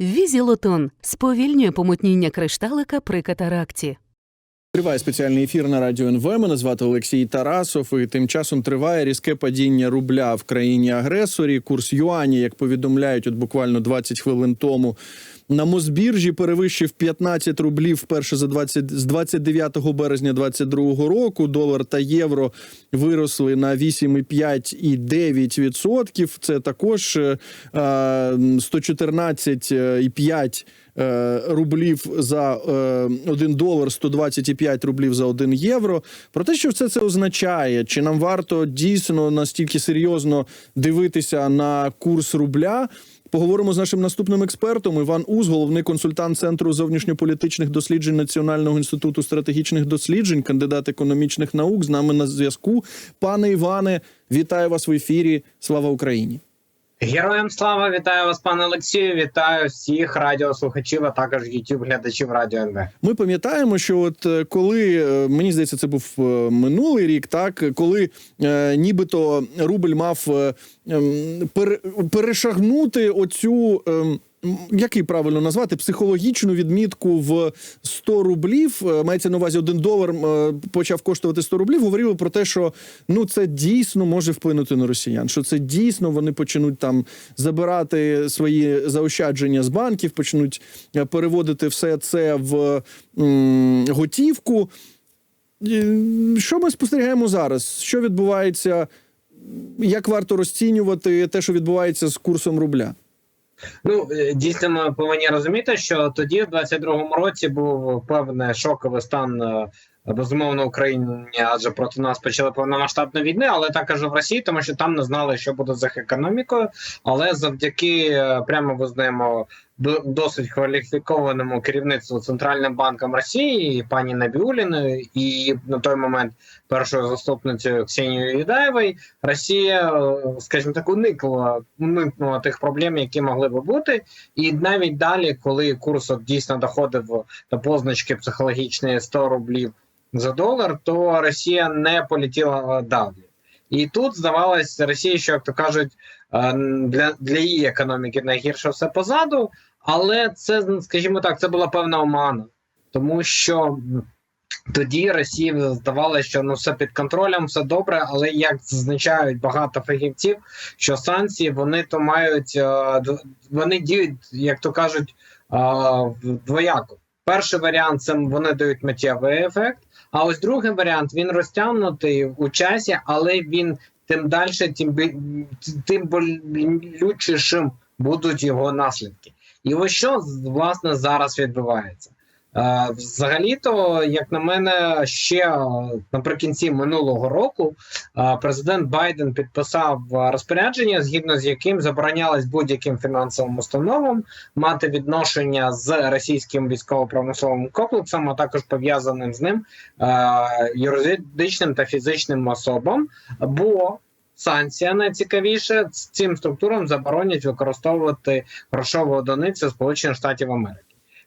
Візілотон сповільнює помутніння кришталика при катаракті. Триває спеціальний ефір на радіо НВ. Мене звати Олексій Тарасов. І тим часом триває різке падіння рубля в країні агресорі. Курс юані, як повідомляють, от буквально 20 хвилин тому. На Мосбіржі перевищив 15 рублів вперше за 20, з 29 березня 2022 року. Долар та євро виросли на 8,5 і 9%. Це також е, е, 114,5 е, рублів за е, 1 долар, 125 рублів за 1 євро. Про те, що все це означає, чи нам варто дійсно настільки серйозно дивитися на курс рубля. Поговоримо з нашим наступним експертом Іван Уз, головний консультант Центру зовнішньополітичних досліджень Національного інституту стратегічних досліджень, кандидат економічних наук. З нами на зв'язку. Пане Іване, вітаю вас в ефірі. Слава Україні! Героям слава вітаю вас, пане Олексію. Вітаю всіх радіослухачів, а також youtube глядачів Радіо НВ. Ми пам'ятаємо, що от е, коли е, мені здається, це був е, минулий рік, так коли е, нібито рубль мав е, пер, перешагнути оцю. ем, м, Як її правильно назвати психологічну відмітку в 100 рублів, е, мається на увазі один долар е, почав коштувати 100 рублів. Говорили про те, що ну це дійсно може вплинути на росіян. Що це дійсно вони почнуть там забирати свої заощадження з банків, почнуть е, переводити все це в м, готівку. Що ми спостерігаємо зараз? Що відбувається? Як варто розцінювати те, що відбувається з курсом рубля? Ну е, дійсно, ми повинні розуміти, що тоді, в 22-му році, був певний шоковий стан е, безумовно Україні, адже проти нас почали повномасштабну війни, але також в Росії, тому що там не знали, що буде з їх економікою. Але завдяки е, прямо визнаємо досить кваліфікованому керівництву центральним банком Росії, пані Набіуліною, і на той момент першою заступницею Ксенією Юдаєвою, Росія, е, скажімо так, уникла уникнула тих проблем, які могли би бути, і навіть далі, коли курс от дійсно доходив до позначки психологічної 100 рублів за долар, то Росія не полетіла далі. І тут здавалось Росії, що як то кажуть, е, для, для її економіки найгірше все позаду, але це, скажімо так, це була певна омана, тому що тоді Росії здавалося, що ну все під контролем, все добре, але як зазначають багато фахівців, що санкції вони то мають е, вони діють, як то кажуть, е, двояко. Перший варіант це вони дають миттєвий ефект. А ось другий варіант він розтягнутий у часі, але він тим далі, тим тим болючішим будуть його наслідки. І ось що власне зараз відбувається. Е, Взагалі-то, як на мене, ще е, наприкінці минулого року е, президент Байден підписав розпорядження, згідно з яким заборонялось будь-яким фінансовим установам мати відношення з російським військово-промисловим комплексом, а також пов'язаним з ним юридичним та фізичним особам. Бо санкція найцікавіше цим структурам заборонять використовувати грошову одиницю Сполучених Штатів Америки.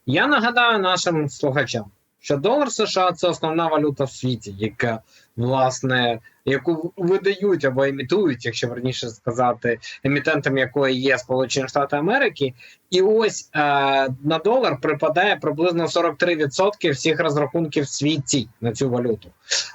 Я нагадаю нашим слухачам, що долар США це основна валюта в світі, яка власне яку видають або імітують, якщо верніше сказати, емітентом якої є Сполучені Штати Америки, і ось е, на долар припадає приблизно 43% всіх розрахунків в світі на цю валюту.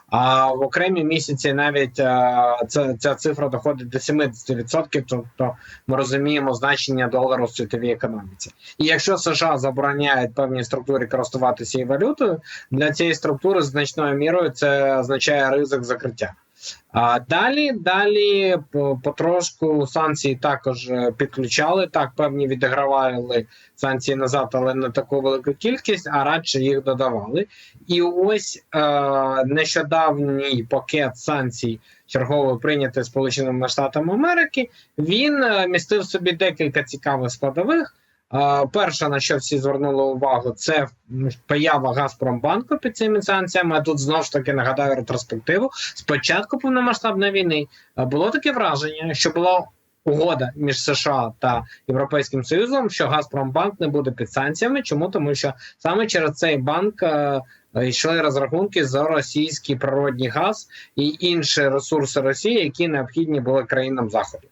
А в окремі місяці навіть е, ця, ця цифра доходить до 70%, тобто ми розуміємо значення долару в світовій економіці. І якщо США забороняють певні структури користуватися цією валютою, для цієї структури значною мірою це означає ризик закриття. А далі, далі потрошку санкції також е, підключали. Так, певні відігравали санкції назад, але не таку велику кількість, а радше їх додавали. І ось е, нещодавній пакет санкцій, чергово прийнятий Сполученими Штатами Америки, він е, містив собі декілька цікавих складових. Е, Перше, на що всі звернули увагу, це поява Газпромбанку під цими санкціями. А тут знову ж таки нагадаю ретроспективу. Спочатку повномасштабної війни е, було таке враження, що була угода між США та Європейським Союзом, що Газпромбанк не буде під санкціями. Чому тому, що саме через цей банк е, йшли розрахунки за російський природний газ і інші ресурси Росії, які необхідні були країнам заходу.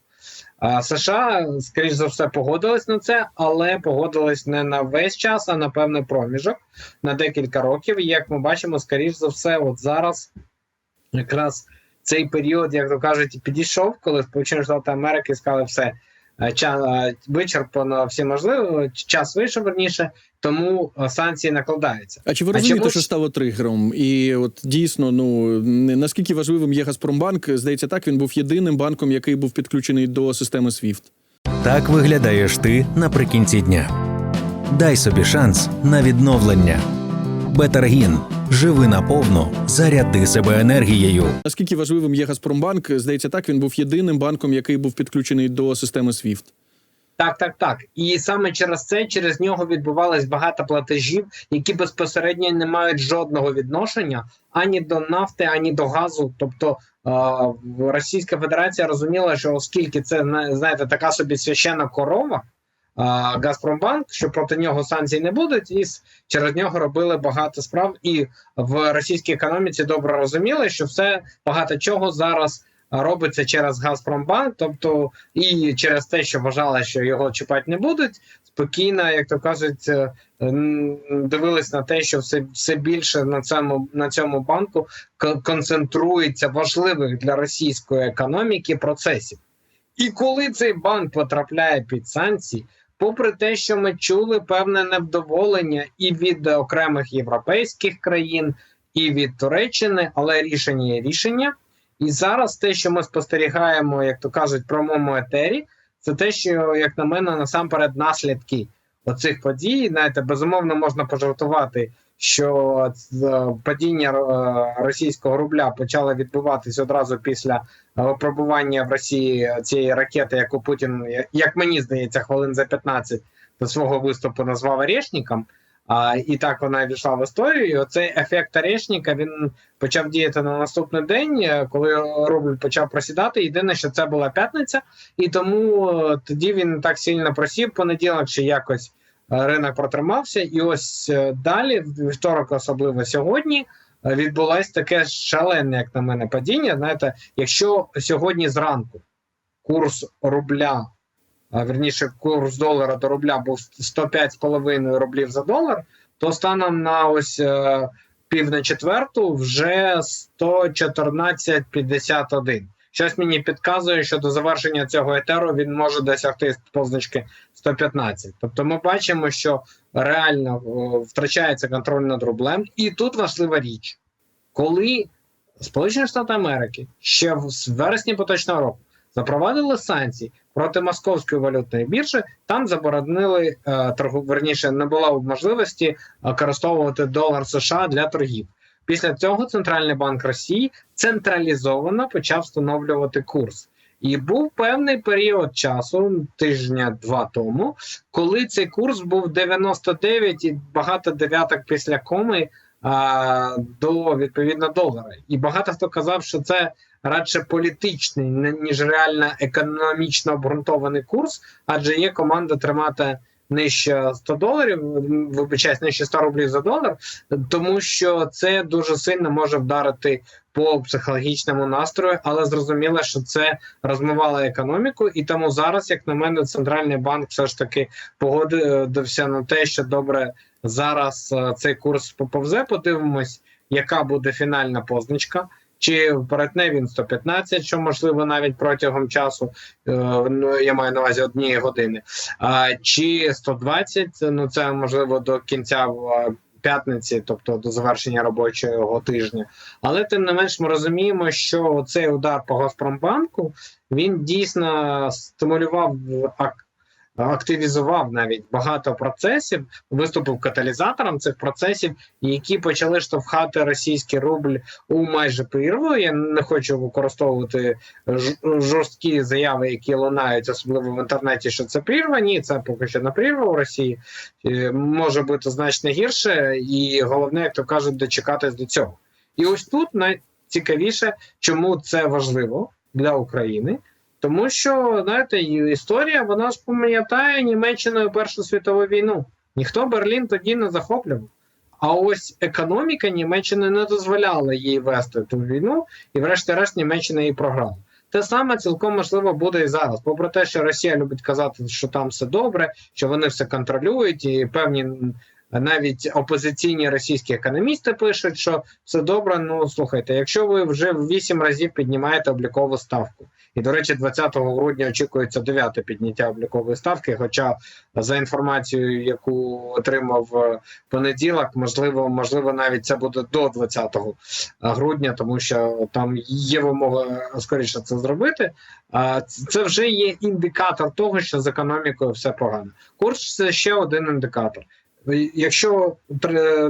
А США, скоріш за все, погодились на це, але погодились не на весь час, а на певний проміжок на декілька років. І як ми бачимо, скоріш за все, от зараз якраз цей період, як то кажуть, підійшов, коли Сполучені Штати Америки сказали все. Е, ча- е, Вичерпано всі можливо, час вийшов верніше, тому е, санкції накладаються. А чи ви А розумієте, чому що стало тригером? І от дійсно, ну наскільки важливим є Газпромбанк? Здається, так він був єдиним банком, який був підключений до системи SWIFT. Так виглядаєш ти наприкінці дня. Дай собі шанс на відновлення. Бетаргін. Живи наповну, заряди себе енергією. Наскільки важливим є Газпромбанк? Здається, так він був єдиним банком, який був підключений до системи SWIFT. Так, так, так. І саме через це через нього відбувалось багато платежів, які безпосередньо не мають жодного відношення ані до нафти, ані до газу. Тобто е, Російська Федерація розуміла, що оскільки це на- знаєте, така собі священна корова. Газпромбанк, що проти нього санкцій не будуть, і через нього робили багато справ. І в російській економіці добре розуміли, що все багато чого зараз робиться через Газпромбанк, тобто і через те, що вважали, що його чіпати не будуть, спокійно, як то кажуть, е, дивились на те, що все, все більше на цьому на цьому банку концентрується важливих для російської економіки процесів. І коли цей банк потрапляє під санкції, попри те, що ми чули певне невдоволення і від окремих європейських країн, і від Туреччини, але рішення є рішення. І зараз те, що ми спостерігаємо, як то кажуть, прямому етері, це те, що, як на мене, насамперед наслідки оцих подій. Знаєте, безумовно можна пожартувати, що е, падіння е, російського рубля почало відбуватись одразу після випробування в Росії цієї ракети, яку Путін, як мені здається, хвилин за 15 до свого виступу назвав орешником. А, і так вона війшла в історію. І оцей ефект орешника він почав діяти на наступний день, е, коли рубль почав просідати. Єдине, що це була п'ятниця, і тому е, тоді він так сильно просів. Понеділок чи якось е, ринок протримався. І ось е, далі, вівторок, особливо сьогодні, е, відбулось таке шалене, як на мене, падіння. Знаєте, якщо сьогодні зранку курс рубля. Верніше, курс долара до рубля був 105,5 рублів за долар, то станом на ось е, пів на четверту вже 114,51. Щось мені підказує, що до завершення цього етеру він може досягти позначки 115. Тобто ми бачимо, що реально втрачається контроль над рублем. І тут важлива річ, коли Сполучені Штати Америки ще в вересні поточного року запровадили санкції проти московської валютної біржі, там заборонили е, торгу. Верніше не було можливості е, використовувати долар США для торгів. Після цього Центральний банк Росії централізовано почав встановлювати курс. І був певний період часу, тижня-два тому, коли цей курс був 99 і багато дев'яток після коми а, до відповідно долара. І багато хто казав, що це радше політичний, ніж реально економічно обґрунтований курс, адже є команда тримати нижче 100 доларів, вибачаюсь, нижче 100 рублів за долар, тому що це дуже сильно може вдарити по психологічному настрою, але зрозуміло, що це розмивало економіку, і тому зараз, як на мене, центральний банк все ж таки погодився на те, що добре зараз е, цей курс поповзе. Подивимось, яка буде фінальна позначка. Чи перетне він 115, що можливо навіть протягом часу, е, ну я маю на увазі однієї години, а чи 120, ну це можливо до кінця е, п'ятниці, тобто до завершення робочого тижня. Але тим не менш, ми розуміємо, що цей удар по Газпромбанку він дійсно стимулював активізував навіть багато процесів, виступив каталізатором цих процесів, які почали штовхати російський рубль у майже прірву. Я не хочу використовувати жорсткі заяви, які лунають, особливо в інтернеті, що це прірва. Ні, це поки що не прірва у Росії. Е, Може бути значно гірше, і головне, як то кажуть, дочекатись до цього. І ось тут найцікавіше, чому це важливо для України. Тому що знаєте, історія вона ж пам'ятає Німеччиною Першу світову війну. Ніхто Берлін тоді не захоплював. А ось економіка Німеччини не дозволяла їй вести ту війну, і, врешті-решт, Німеччина її програла. Те саме цілком можливо буде і зараз. Попри те, що Росія любить казати, що там все добре, що вони все контролюють, і певні навіть опозиційні російські економісти пишуть, що все добре. Ну слухайте, якщо ви вже в 8 разів піднімаєте облікову ставку, і до речі, 20 грудня очікується дев'яте підняття облікової ставки. Хоча за інформацією, яку отримав е, понеділок, можливо, можливо, навіть це буде до 20 грудня, тому що там є вимога скоріше це зробити. А це вже є індикатор того, що з економікою все погано. Курс це ще один індикатор. Якщо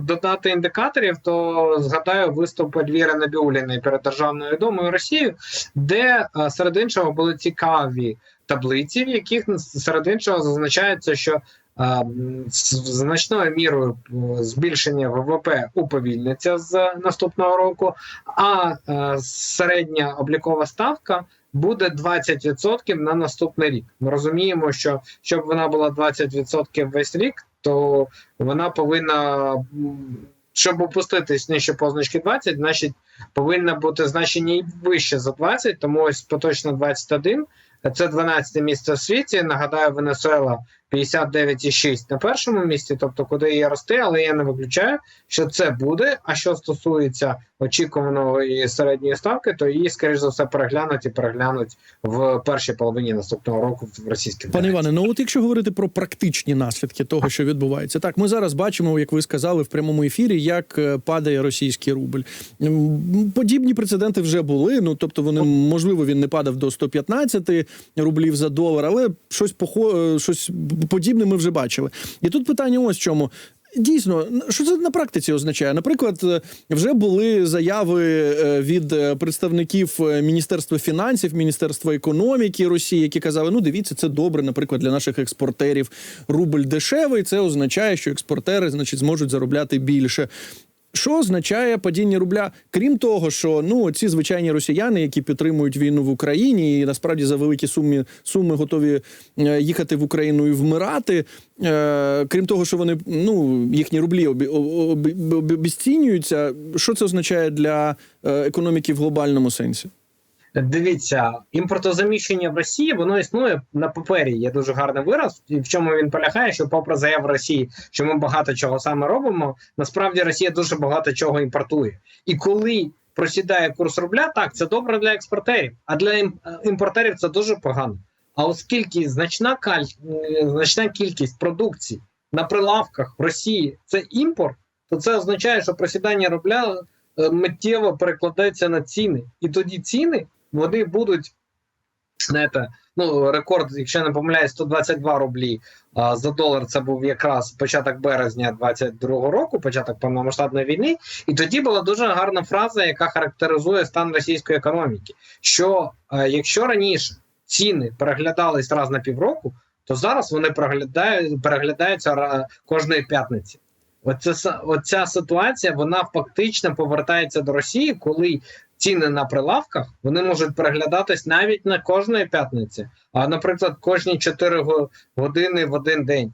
додати індикаторів, то згадаю виступ Ельвіри Набіуліної перед Державною думою Росії, де е, серед іншого були цікаві таблиці, в яких серед іншого зазначається, що е, значною мірою е, збільшення ВВП уповільниться з наступного року, а середня облікова ставка буде 20% на наступний рік. Ми розуміємо, що щоб вона була 20% весь рік, то вона повинна. Щоб опуститись нижче позначки 20, значить повинна бути значення і вище за 20, тому ось поточно 21. Це 12 місце в світі. Нагадаю, Венесуела 59,6 на першому місці, тобто куди є рости, але я не виключаю, що це буде. А що стосується очікуваної середньої ставки, то її, скоріш за все, переглянуть і переглянуть в першій половині наступного року в російській Пане Іване, ну от якщо говорити про практичні наслідки того, що відбувається, так ми зараз бачимо, як ви сказали в прямому ефірі, як е, падає російський рубль. Подібні прецеденти вже були. Ну тобто, вони можливо він не падав до 115 рублів за долар, але щось похо... е, щось подібне ми вже бачили. І тут питання ось в чому. Дійсно, що це на практиці означає? Наприклад, е, вже були заяви е, від е, представників Міністерства фінансів, Міністерства економіки Росії, які казали: ну дивіться, це добре, наприклад, для наших експортерів рубль дешевий. Це означає, що експортери, значить, зможуть заробляти більше. Що означає падіння рубля? Крім того, що ну ці звичайні росіяни, які підтримують війну в Україні, і насправді за великі суми суми готові е, їхати в Україну і вмирати. Е, крім того, що вони ну їхні рублі обі, обі, обі, обіцінюються. Що це означає для е, економіки в глобальному сенсі? Дивіться, імпортозаміщення в Росії воно існує на папері. Є дуже гарний вираз, і в чому він полягає, що попри заяву Росії, що ми багато чого саме робимо, насправді Росія дуже багато чого імпортує. І коли просідає курс рубля, так це добре для експортерів, а для ім- імпортерів це дуже погано. А оскільки значна каль... е, значна кількість продукції на прилавках в Росії це імпорт, то це означає, що просідання рубля е, миттєво перекладається на ціни, і тоді ціни вони будуть знаєте, ну рекорд, якщо я не помиляюсь, 122 рублі а, за долар. Це був якраз початок березня 22-го року, початок повномасштабної війни. І тоді була дуже гарна фраза, яка характеризує стан російської економіки. Що е, якщо раніше ціни переглядались раз на півроку, то зараз вони переглядають переглядаються кожної п'ятниці. Оце с- оця ситуація вона фактично повертається до Росії, коли ціни на прилавках вони можуть переглядатись навіть на кожної п'ятниці, а наприклад, кожні 4 години в один день.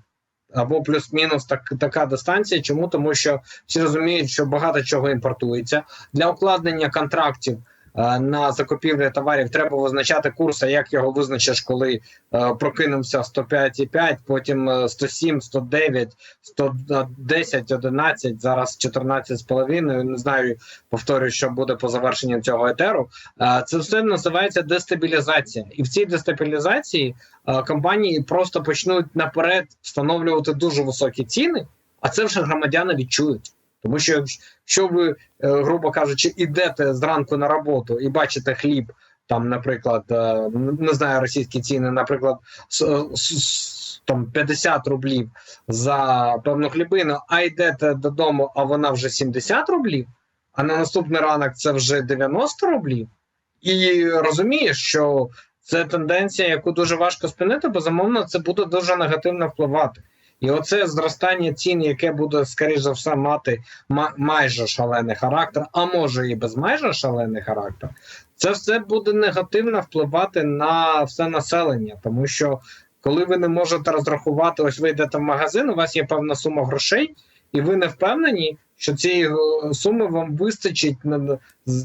Або плюс-мінус так, така дистанція. Чому? Тому що всі розуміють, що багато чого імпортується для укладення контрактів на закупівлю товарів. Треба визначати курс, а як його визначиш, коли е, прокинувся 105,5, потім е, 107, 109, 110, 11, зараз 14,5. Не знаю, повторюю, що буде по завершенню цього етеру. Е, Це все називається дестабілізація, і в цій дестабілізації е, компанії просто почнуть наперед встановлювати дуже високі ціни, а це вже громадяни відчують. Тому що якщо ви, е, грубо кажучи, ідете зранку на роботу і бачите хліб, там, наприклад, е, не знаю російські ціни, наприклад, с- там 50 рублів за певну хлібину, а йдете додому, а вона вже 70 рублів, а на наступний ранок це вже 90 рублів. І розумієш, що це тенденція, яку дуже важко спинити, безумовно, це буде дуже негативно впливати. І оце зростання цін, яке буде, скоріш за все, мати майже шалений характер, а може і без майже шалений характер, це все буде негативно впливати на все населення, тому що коли ви не можете розрахувати, ось ви йдете в магазин, у вас є певна сума грошей, і ви не впевнені, що цієї е, суми вам вистачить на,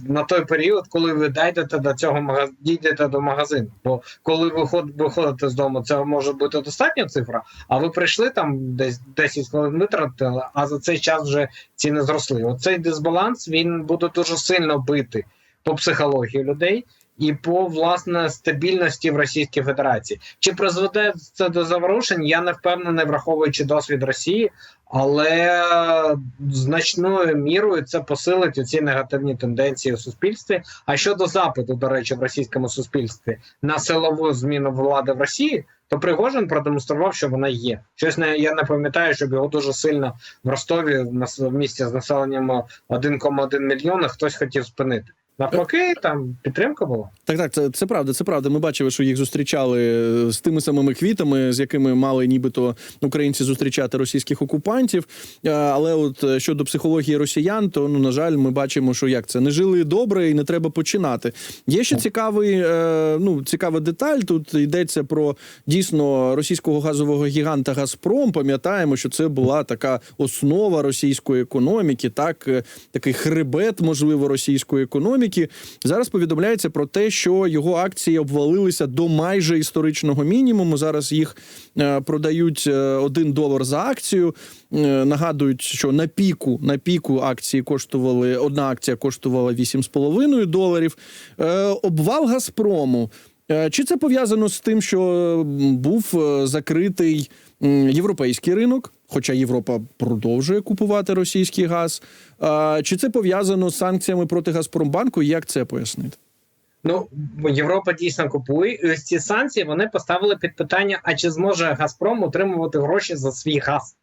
на той період, коли ви дійдете до цього дійдете до магазину. Бо коли ви ход- виходите з дому, це може бути достатня цифра. А ви прийшли там десь 10 хвилин витратили, а за цей час вже ціни зросли. Оцей дисбаланс він буде дуже сильно бити по психології людей. І по власне стабільності в Російській Федерації чи призведе це до заворушень? Я не впевнений, враховуючи досвід Росії, але значною мірою це посилить оці негативні тенденції у суспільстві. А щодо запиту, до речі, в російському суспільстві на силову зміну влади в Росії, то Пригожин продемонстрував, що вона є. Щось не я не пам'ятаю, щоб його дуже сильно в Ростові на в місті з населенням 1,1 мільйона хтось хотів спинити. Навпаки, там підтримка була. Так, так, це, це правда, це правда. Ми бачили, що їх зустрічали е, з тими самими квітами, з якими мали нібито українці зустрічати російських окупантів. Е, Але от е, щодо психології росіян, то ну на жаль, ми бачимо, що як це не жили добре і не треба починати. Є ще цікавий, ну цікава деталь. Тут йдеться про дійсно російського газового гіганта Газпром. Пам'ятаємо, що це була така основа російської економіки, так такий хребет, можливо, російської економіки. Зараз повідомляється про те, що його акції обвалилися до майже історичного мінімуму. Зараз їх е, продають е, один долар за акцію. Е, Нагадують, що на піку на піку акції коштували одна акція коштувала 8,5 доларів. Обвал Газпрому. Е, Чи це пов'язано з тим, що був е, закритий європейський ринок? Хоча Європа продовжує купувати російський газ. Чи це пов'язано з санкціями проти Газпромбанку? Як це пояснити? Ну Європа дійсно купує. Ці санкції вони поставили під питання: а чи зможе Газпром отримувати гроші за свій газ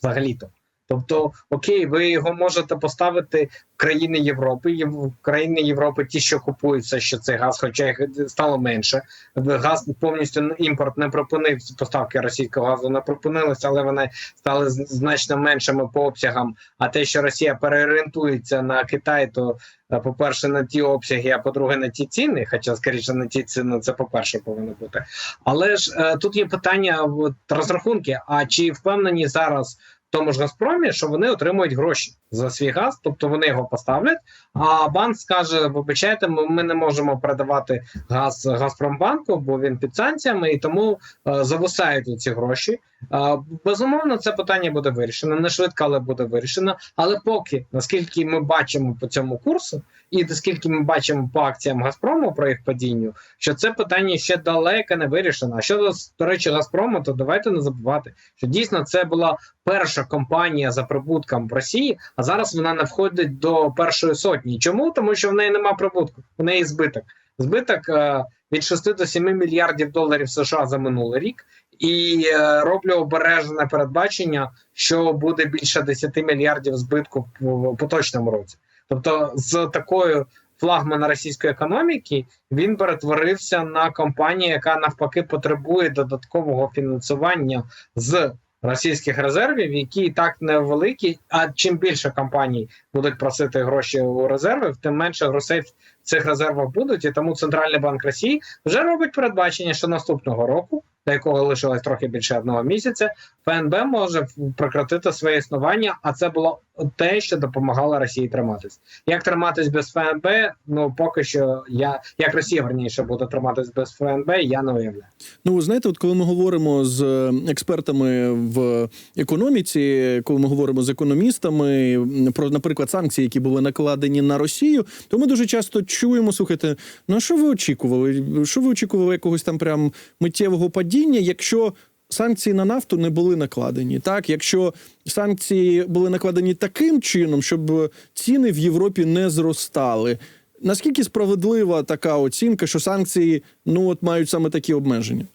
взагалі-то? Тобто, окей, ви його можете поставити в країни Європи. В країни Європи ті, що купують все, що цей газ, хоча їх стало менше. Газ повністю імпорт не припинив поставки російського газу, не припинилися, але вони стали значно меншими по обсягам. А те, що Росія переорієнтується на Китай, то е, по-перше, на ті обсяги, а по-друге, на ті ціни. Хоча, скоріше, на ті ціни це по-перше повинно бути. Але ж е, тут є питання от, розрахунки: а чи впевнені зараз в тому ж Газпромі, що вони отримують гроші за свій газ, тобто вони його поставлять, а банк скаже: вибачайте, ми, не можемо передавати газ Газпромбанку, бо він під санкціями, і тому е, зависають ці гроші. Е, безумовно, це питання буде вирішено. Не швидко, але буде вирішено. Але поки, наскільки ми бачимо по цьому курсу, і наскільки ми бачимо по акціям Газпрому про їх падінню, що це питання ще далеко не вирішено. А щодо до речі, Газпрому, то давайте не забувати, що дійсно це була перша компанія за прибутком в Росії, а зараз вона не входить до першої сотні. Чому? Тому що в неї нема прибутку, в неї збиток. Збиток е, від 6 до 7 мільярдів доларів США за минулий рік. І е, роблю обережне передбачення, що буде більше 10 мільярдів збитку в, поточному році. Тобто, з такою флагмана російської економіки він перетворився на компанію, яка навпаки потребує додаткового фінансування з російських резервів, які і так невеликі. А чим більше компаній будуть просити гроші у резерви, тим менше грошей в цих резервах будуть. І тому центральний банк Росії вже робить передбачення, що наступного року, до якого лишилось трохи більше одного місяця, ФНБ може прекратити своє існування, а це було те, що допомагало Росії триматись. Як триматись без ФНБ? Ну поки що я як Росія верніше буде триматись без ФНБ, я не уявляю. Ну, знаєте, от коли ми говоримо з е, експертами в економіці, коли ми говоримо з економістами про, наприклад, санкції, які були накладені на Росію, то ми дуже часто чуємо: слухайте, ну що ви очікували? Що ви очікували якогось там прям миттєвого падіння, якщо. Санкції на нафту не були накладені, так якщо санкції були накладені таким чином, щоб ціни в Європі не зростали. Наскільки справедлива така оцінка, що санкції ну от мають саме такі обмеження?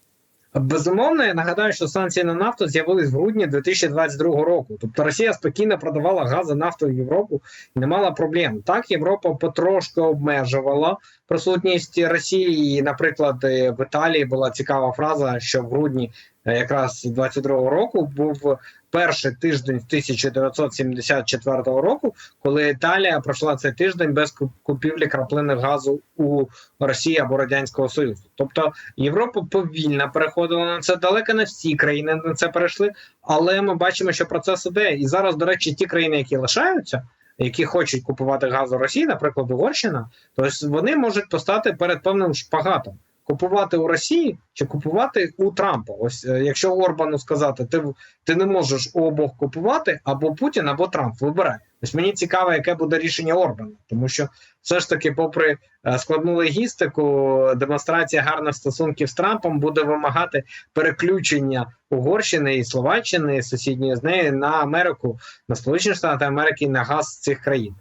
Безумовно, я нагадаю, що санкції на нафту з'явились в грудні 2022 року. Тобто Росія спокійно продавала газ за нафту в Європу і не мала проблем. Так, Європа потрошки обмежувала присутність Росії. Наприклад, е, в Італії була цікава фраза, що в грудні е, якраз 22-го року був перший тиждень 1974 року, коли Італія пройшла цей тиждень без купівлі краплини газу у Росії або Радянського Союзу. Тобто Європа повільно переходила на це. Далеко не всі країни на це перейшли, але ми бачимо, що процес іде. І зараз, до речі, ті країни, які лишаються. Які хочуть купувати газ у Росії, наприклад, Угорщина, то вони можуть постати перед певним шпагатом купувати у Росії чи купувати у Трампа. Ось е, якщо Орбану сказати, ти ти не можеш у обох купувати або Путін, або Трамп. Вибирай. Ось мені цікаво, яке буде рішення Орбана, тому що все ж таки, попри е, складну логістику, демонстрація гарних стосунків з Трампом буде вимагати переключення Угорщини і Словаччини, сусідньої з неї на Америку, на Сполучені Штати Америки і на газ цих країн.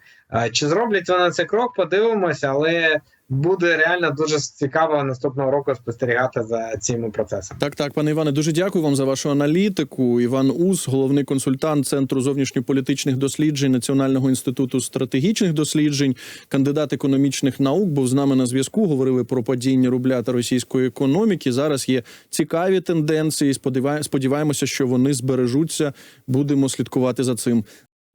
Чи зроблять вони цей крок? Подивимося, але буде реально дуже цікаво наступного року спостерігати за цими процесами. Так, так, пане Іване, дуже дякую вам за вашу аналітику. Іван Ус, головний консультант Центру зовнішньополітичних досліджень Національного інституту стратегічних досліджень, кандидат економічних наук, був з нами на зв'язку. Говорили про падіння рубля та російської економіки. Зараз є цікаві тенденції. Сподіває- Сподіваємося, що вони збережуться. Будемо слідкувати за цим.